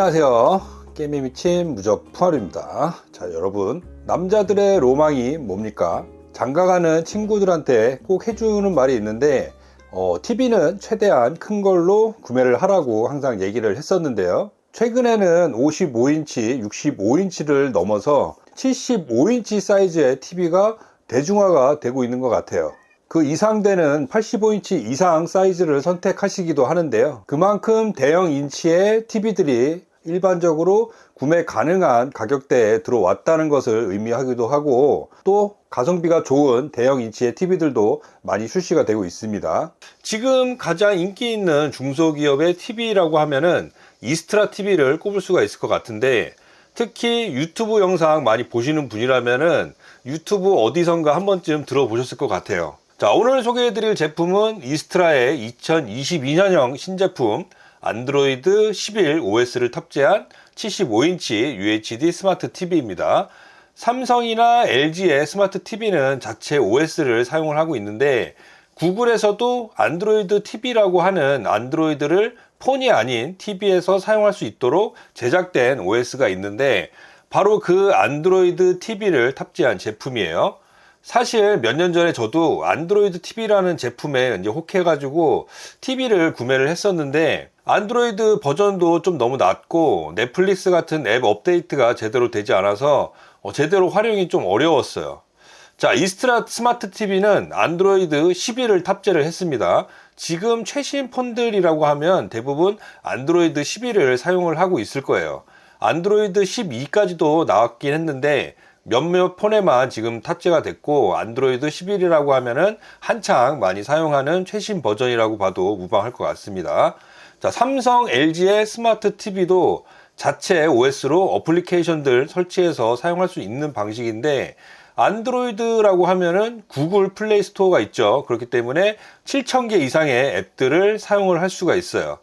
안녕하세요. 게임에 미친 무적 푸하루입니다. 자, 여러분. 남자들의 로망이 뭡니까? 장가가는 친구들한테 꼭 해주는 말이 있는데, 어, TV는 최대한 큰 걸로 구매를 하라고 항상 얘기를 했었는데요. 최근에는 55인치, 65인치를 넘어서 75인치 사이즈의 TV가 대중화가 되고 있는 것 같아요. 그 이상 되는 85인치 이상 사이즈를 선택하시기도 하는데요. 그만큼 대형 인치의 TV들이 일반적으로 구매 가능한 가격대에 들어왔다는 것을 의미하기도 하고 또 가성비가 좋은 대형 인치의 TV들도 많이 출시가 되고 있습니다. 지금 가장 인기 있는 중소기업의 TV라고 하면은 이스트라 TV를 꼽을 수가 있을 것 같은데 특히 유튜브 영상 많이 보시는 분이라면은 유튜브 어디선가 한 번쯤 들어보셨을 것 같아요. 자, 오늘 소개해드릴 제품은 이스트라의 2022년형 신제품 안드로이드 11 OS를 탑재한 75인치 UHD 스마트 TV입니다. 삼성이나 LG의 스마트 TV는 자체 OS를 사용을 하고 있는데 구글에서도 안드로이드 TV라고 하는 안드로이드를 폰이 아닌 TV에서 사용할 수 있도록 제작된 OS가 있는데 바로 그 안드로이드 TV를 탑재한 제품이에요. 사실 몇 년 전에 저도 안드로이드 TV라는 제품에 이제 혹해가지고 TV를 구매를 했었는데 안드로이드 버전도 좀 너무 낮고 넷플릭스 같은 앱 업데이트가 제대로 되지 않아서 어, 제대로 활용이 좀 어려웠어요. 자, 이스트라 스마트 TV는 안드로이드 11을 탑재를 했습니다. 지금 최신 폰들이라고 하면 대부분 안드로이드 11을 사용을 하고 있을 거예요. 안드로이드 12까지도 나왔긴 했는데 몇몇 폰에만 지금 탑재가 됐고 안드로이드 11이라고 하면은 한창 많이 사용하는 최신 버전이라고 봐도 무방할 것 같습니다. 자, 삼성, LG의 스마트 TV도 자체 OS로 어플리케이션들 설치해서 사용할 수 있는 방식인데 안드로이드라고 하면은 구글 플레이 스토어가 있죠. 그렇기 때문에 7,000개 이상의 앱들을 사용을 할 수가 있어요.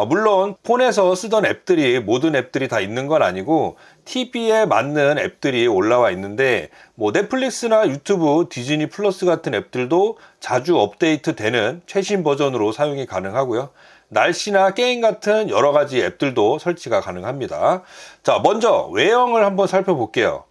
어, 물론 폰에서 쓰던 앱들이 모든 앱들이 다 있는 건 아니고 TV에 맞는 앱들이 올라와 있는데 뭐 넷플릭스나 유튜브, 디즈니 플러스 같은 앱들도 자주 업데이트 되는 최신 버전으로 사용이 가능하고요. 날씨나 게임 같은 여러 가지 앱들도 설치가 가능합니다. 자, 먼저 외형을 한번 살펴볼게요.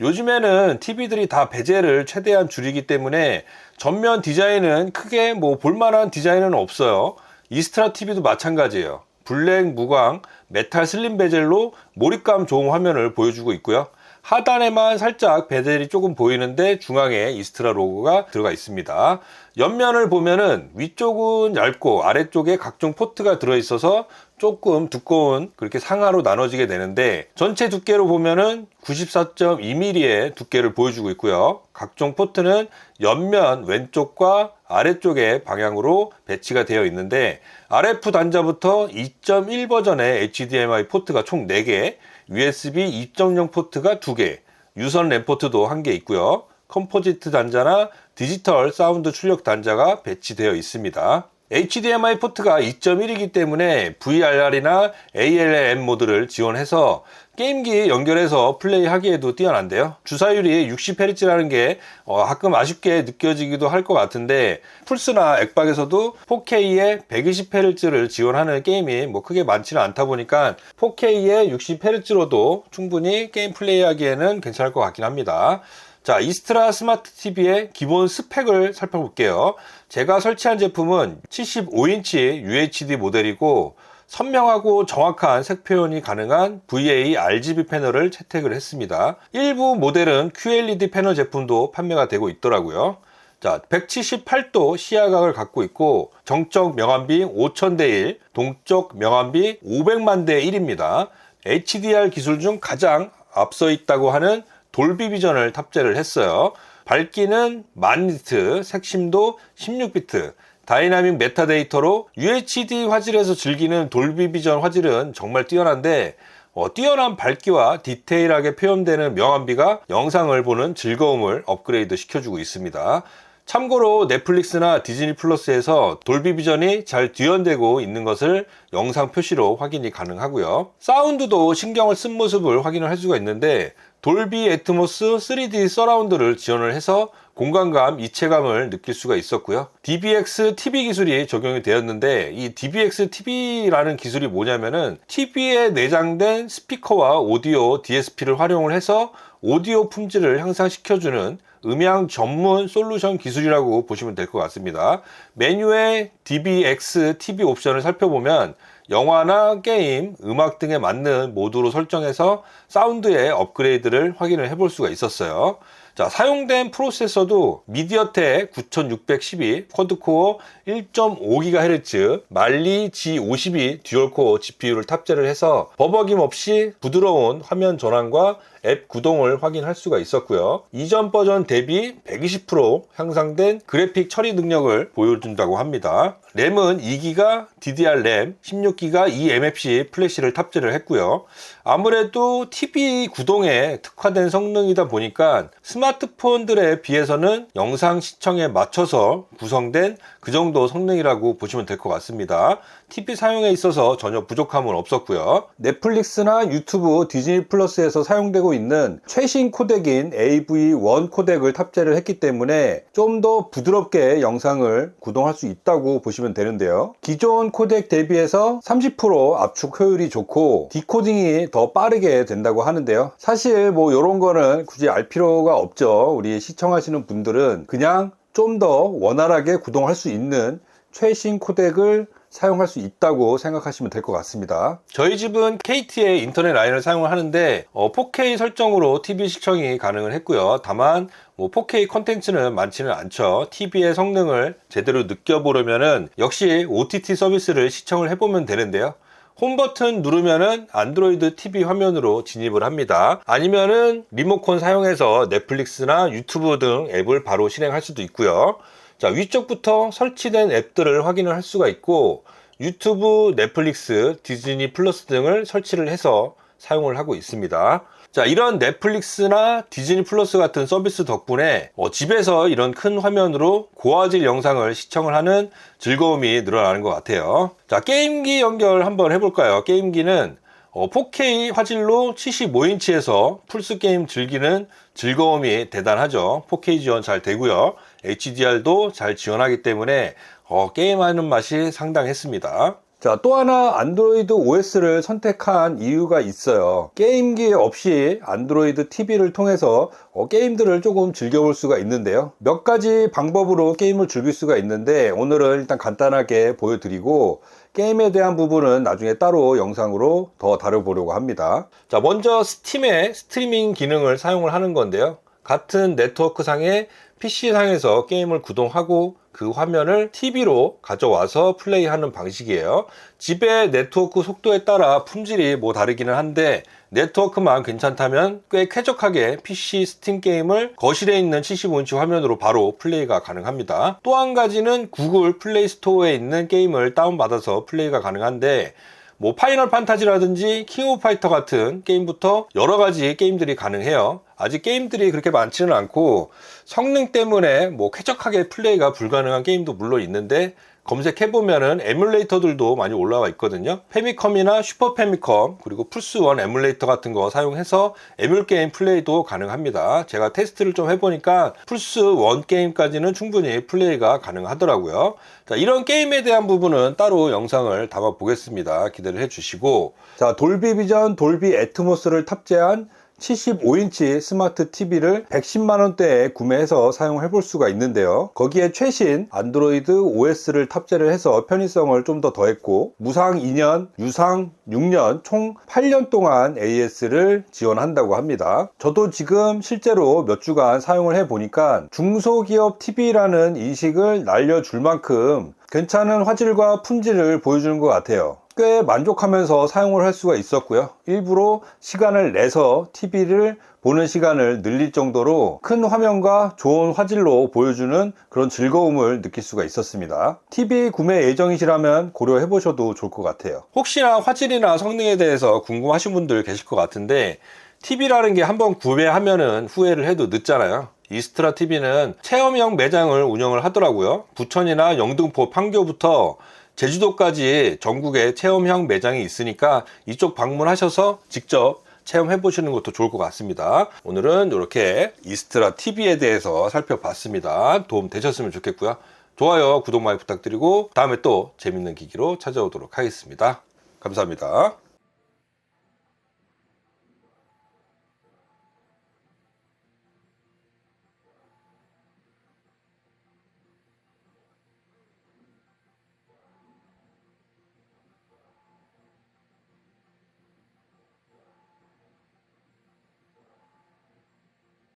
요즘에는 TV들이 다 베젤을 최대한 줄이기 때문에 전면 디자인은 크게 뭐 볼만한 디자인은 없어요. 이스트라 TV도 마찬가지예요. 블랙 무광 메탈 슬림 베젤로 몰입감 좋은 화면을 보여주고 있고요. 하단에만 살짝 베젤이 조금 보이는데 중앙에 이스트라 로고가 들어가 있습니다. 옆면을 보면은 위쪽은 얇고 아래쪽에 각종 포트가 들어있어서 조금 두꺼운 그렇게 상하로 나눠지게 되는데 전체 두께로 보면은 94.2mm의 두께를 보여주고 있고요. 각종 포트는 옆면 왼쪽과 아래쪽의 방향으로 배치가 되어 있는데 RF 단자부터 2.1 버전의 HDMI 포트가 총 4개, USB 2.0 포트가 2개, 유선 램 포트도 1개 있고요. 컴포지트 단자나 디지털 사운드 출력 단자가 배치되어 있습니다. HDMI 포트가 2.1이기 때문에 VRR이나 ALM 모드를 지원해서 게임기 연결해서 플레이하기에도 뛰어난데요. 주사율이 60Hz라는 게 어, 가끔 아쉽게 느껴지기도 할 것 같은데 플스나 엑박에서도 4K에 120Hz를 지원하는 게임이 뭐 크게 많지는 않다 보니까 4K에 60Hz로도 충분히 게임 플레이하기에는 괜찮을 것 같긴 합니다. 자, 이스트라 스마트 TV의 기본 스펙을 살펴볼게요. 제가 설치한 제품은 75인치 UHD 모델이고 선명하고 정확한 색 표현이 가능한 VA RGB 패널을 채택을 했습니다. 일부 모델은 QLED 패널 제품도 판매가 되고 있더라고요. 자, 178도 시야각을 갖고 있고 정적 명암비 5000대 1, 동적 명암비 500만 대 1입니다. HDR 기술 중 가장 앞서 있다고 하는 돌비 비전을 탑재를 했어요. 밝기는 만 니트, 색심도 16비트, 다이나믹 메타데이터로 UHD 화질에서 즐기는 돌비 비전 화질은 정말 뛰어난데 어, 뛰어난 밝기와 디테일하게 표현되는 명암비가 영상을 보는 즐거움을 업그레이드 시켜주고 있습니다. 참고로 넷플릭스나 디즈니 플러스에서 돌비 비전이 잘 뒤연되고 있는 것을 영상 표시로 확인이 가능하고요. 사운드도 신경을 쓴 모습을 확인을 할 수가 있는데 돌비 애트모스 3D 서라운드를 지원을 해서 공간감, 이체감을 느낄 수가 있었고요. DBX TV 기술이 적용이 되었는데 이 DBX TV라는 기술이 뭐냐면은 TV에 내장된 스피커와 오디오 DSP를 활용을 해서 오디오 품질을 향상시켜주는 음향 전문 솔루션 기술이라고 보시면 될 것 같습니다. 메뉴에 DBX TV 옵션을 살펴보면 영화나 게임, 음악 등에 맞는 모드로 설정해서 사운드의 업그레이드를 확인을 해볼 수가 있었어요. 자, 사용된 프로세서도 미디어텍 9612 쿼드코어 1.5GHz 말리 G52 듀얼코어 GPU를 탑재를 해서 버벅임 없이 부드러운 화면 전환과 앱 구동을 확인할 수가 있었고요. 이전 버전 대비 120% 향상된 그래픽 처리 능력을 보여준다고 합니다. 램은 2기가 DDR 램, 16기가 eMFC 플래시를 탑재를 했고요. 아무래도 TV 구동에 특화된 성능이다 보니까 스마트폰들에 비해서는 영상 시청에 맞춰서 구성된 그 정도 성능이라고 보시면 될 것 같습니다. TV 사용에 있어서 전혀 부족함은 없었고요. 넷플릭스나 유튜브, 디즈니 플러스에서 사용되고 있는 최신 코덱인 AV1 코덱을 탑재를 했기 때문에 좀 더 부드럽게 영상을 구동할 수 있다고 보시면 되는데요. 기존 코덱 대비해서 30% 압축 효율이 좋고 디코딩이 더 빠르게 된다고 하는데요. 사실 뭐 이런 거는 굳이 알 필요가 없죠. 우리 시청하시는 분들은 그냥 좀 더 원활하게 구동할 수 있는 최신 코덱을 사용할 수 있다고 생각하시면 될 것 같습니다. 저희 집은 KT의 인터넷 라인을 사용을 하는데 어, 4K 설정으로 TV 시청이 가능을 했고요. 다만 뭐 4K 컨텐츠는 많지는 않죠. TV의 성능을 제대로 느껴보려면은 역시 OTT 서비스를 시청을 해보면 되는데요. 홈 버튼 누르면은 안드로이드 TV 화면으로 진입을 합니다. 아니면은 리모컨 사용해서 넷플릭스나 유튜브 등 앱을 바로 실행할 수도 있고요. 자, 위쪽부터 설치된 앱들을 확인을 할 수가 있고 유튜브, 넷플릭스, 디즈니 플러스 등을 설치를 해서 사용을 하고 있습니다. 자, 이런 넷플릭스나 디즈니 플러스 같은 서비스 덕분에 어, 집에서 이런 큰 화면으로 고화질 영상을 시청을 하는 즐거움이 늘어나는 것 같아요. 자, 게임기 연결 한번 해볼까요? 게임기는 어, 4K 화질로 75인치에서 플스 게임 즐기는 즐거움이 대단하죠. 4K 지원 잘 되고요. HDR도 잘 지원하기 때문에 어, 게임하는 맛이 상당했습니다. 자, 또 하나 안드로이드 OS를 선택한 이유가 있어요. 게임기 없이 안드로이드 TV를 통해서 어, 게임들을 조금 즐겨볼 수가 있는데요. 몇 가지 방법으로 게임을 즐길 수가 있는데 오늘은 일단 간단하게 보여드리고 게임에 대한 부분은 나중에 따로 영상으로 더 다뤄보려고 합니다. 자, 먼저 스팀의 스트리밍 기능을 사용을 하는 건데요. 같은 네트워크 상에 PC 상에서 게임을 구동하고 그 화면을 TV로 가져와서 플레이하는 방식이에요. 집의 네트워크 속도에 따라 품질이 뭐 다르기는 한데 네트워크만 괜찮다면 꽤 쾌적하게 PC 스팀 게임을 거실에 있는 75인치 화면으로 바로 플레이가 가능합니다. 또 한 가지는 구글 플레이 스토어에 있는 게임을 다운받아서 플레이가 가능한데 뭐 파이널 판타지라든지 킹 오브 파이터 같은 게임부터 여러 가지 게임들이 가능해요. 아직 게임들이 그렇게 많지는 않고 성능 때문에 뭐 쾌적하게 플레이가 불가능한 게임도 물론 있는데 검색해보면은 에뮬레이터들도 많이 올라와 있거든요. 페미컴이나 슈퍼 페미컴 그리고 플스1 에뮬레이터 같은 거 사용해서 에뮬 게임 플레이도 가능합니다. 제가 테스트를 좀 해보니까 플스1 게임까지는 충분히 플레이가 가능하더라고요. 자, 이런 게임에 대한 부분은 따로 영상을 담아 보겠습니다. 기대를 해주시고 자 돌비 비전 돌비 애트모스를 탑재한 75인치 스마트 TV를 110만원대에 구매해서 사용해 볼 수가 있는데요. 거기에 최신 안드로이드 OS를 탑재를 해서 편의성을 좀 더 더했고, 무상 2년, 유상 6년, 총 8년 동안 AS를 지원한다고 합니다. 저도 지금 실제로 몇 주간 사용을 해 보니까 중소기업 TV라는 인식을 날려줄 만큼 괜찮은 화질과 품질을 보여주는 것 같아요. 꽤 만족하면서 사용을 할 수가 있었고요. 일부러 시간을 내서 TV를 보는 시간을 늘릴 정도로 큰 화면과 좋은 화질로 보여주는 그런 즐거움을 느낄 수가 있었습니다. TV 구매 예정이시라면 고려해 보셔도 좋을 것 같아요. 혹시나 화질이나 성능에 대해서 궁금하신 분들 계실 것 같은데 TV라는 게 한번 구매하면은 후회를 해도 늦잖아요. 이스트라 TV는 체험형 매장을 운영을 하더라고요. 부천이나 영등포, 판교부터 제주도까지 전국에 체험형 매장이 있으니까 이쪽 방문하셔서 직접 체험해 보시는 것도 좋을 것 같습니다. 오늘은 이렇게 이스트라 TV에 대해서 살펴봤습니다. 도움 되셨으면 좋겠고요. 좋아요, 구독 많이 부탁드리고 다음에 또 재밌는 기기로 찾아오도록 하겠습니다. 감사합니다.